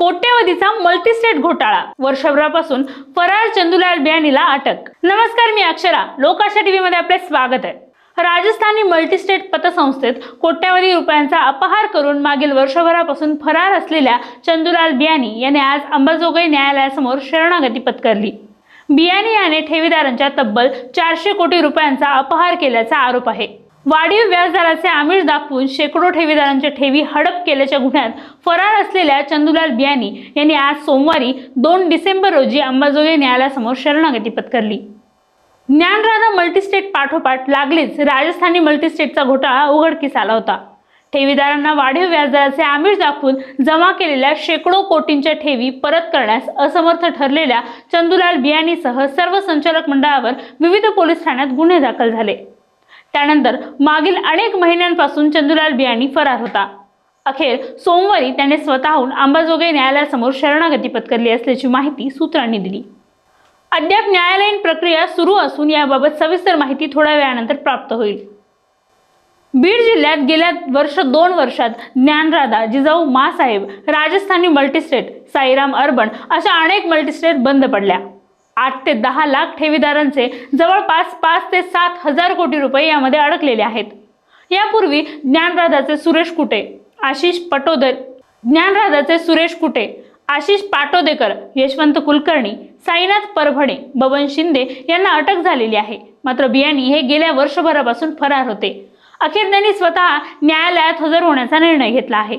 कोट्यवधीचा multi-state घोटाळा. वर्षभरापासून फरार चंदुलाल बियानीला अटक. नमस्कार मी अक्षरा. लोकाशा टीव्ही मध्ये आपले स्वागत आहे. राजस्थानी मल्टीस्टेट पतसंस्थेत कोट्यवधी रुपयांचा अपहार करून मागील वर्षभरापासून फरार असलेल्या चंदुलाल बियानी याने आज अंबाजोगाई न्यायालयासमोर शरणागती पत्करली. बियानी याने ठेवीदारांच्या तब्बल चारशे कोटी रुपयांचा अपहार केल्याचा आरोप आहे. वाढीव व्याजदराचे आमिष दाखवून शेकडो ठेवीदारांच्या ठेवी हडप केल्याच्या गुन्ह्यात फरार असलेल्या चंदुलाल बियानी यांनी आज सोमवारी दोन डिसेंबर रोजी अंबाजोगाई न्यायालयासमोर शरणागती पत्करली. ज्ञानराधा मल्टीस्टेट पाठोपाठ लागलीच राजस्थानी मल्टीस्टेटचा घोटाळा उघडकीस आला होता. ठेवीदारांना वाढीव व्याजदराचे आमिष दाखवून जमा केलेल्या शेकडो कोटींच्या ठेवी परत करण्यास असमर्थ ठरलेल्या चंदुलाल बियानीसह सर्व संचालक मंडळावर विविध पोलीस ठाण्यात गुन्हे दाखल झाले. त्यानंतर मागील अनेक महिन्यांपासून चंदूलाल बियाणी फरार होता. अखेर सोमवारी त्याने स्वतःहून अंबाजोगाई न्यायालयासमोर शरणागती पत्करली असल्याची माहिती सूत्रांनी दिली. अद्याप न्यायालयीन प्रक्रिया सुरू असून याबाबत सविस्तर माहिती थोड्या वेळानंतर प्राप्त होईल. बीड जिल्ह्यात गेल्या वर्ष दोन वर्षात ज्ञानराधा जिजाऊ मासाहेब राजस्थानी मल्टीस्टेट साईराम अर्बन अशा अनेक मल्टीस्टेट बंद पडल्या. आठ ते दहा लाख ठेवीदारांचे जवळपास पाच ते सात हजार कोटी रुपये यामध्ये अडकलेले आहेत. यापूर्वी ज्ञानराधाचे सुरेश कुटे आशिष पटोदर ज्ञानराधाचे सुरेश कुटे आशिष पाटोदेकर यशवंत कुलकर्णी साईनाथ परभणे बबन शिंदे यांना अटक झालेली आहे. मात्र बियाणी हे गेल्या वर्षभरापासून फरार होते. अखेर त्यांनी स्वतः न्यायालयात हजर होण्याचा निर्णय घेतला आहे.